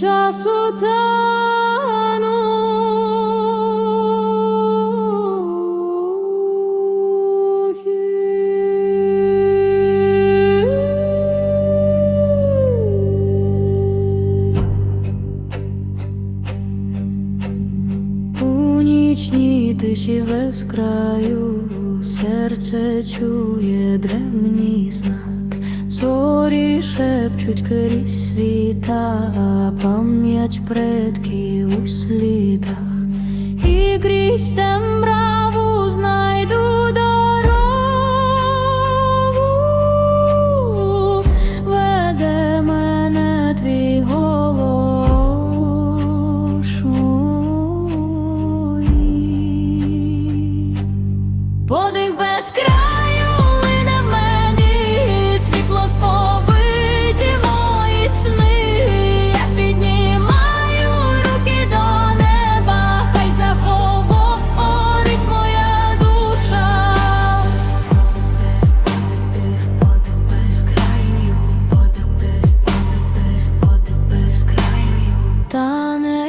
часу У нічній тиші без краю серце чує древній знак, зорі шепчуть крізь світа, а пам'ять предків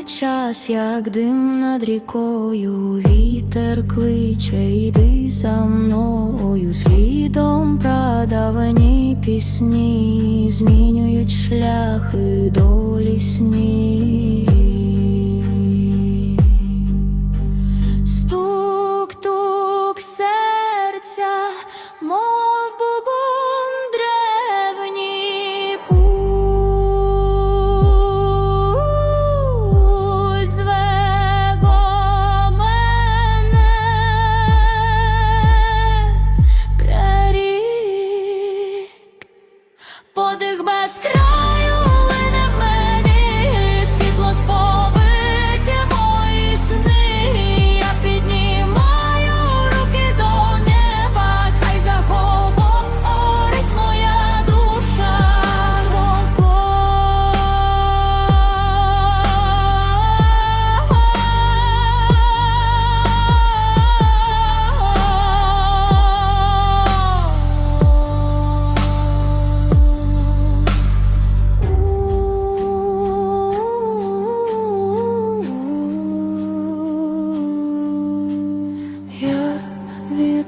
час, як дим над рікою, вітер кличе, йди за мною, слідом прадавні пісні, змінюють шляхи долі сні. Стук-тук серця,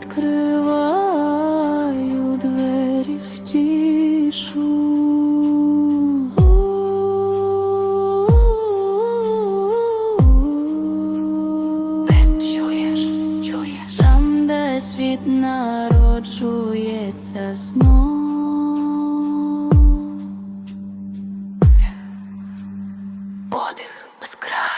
відкриваю двері в тішу. Чуєш, чуєш, там, де світ народжується знов. Подих без краю.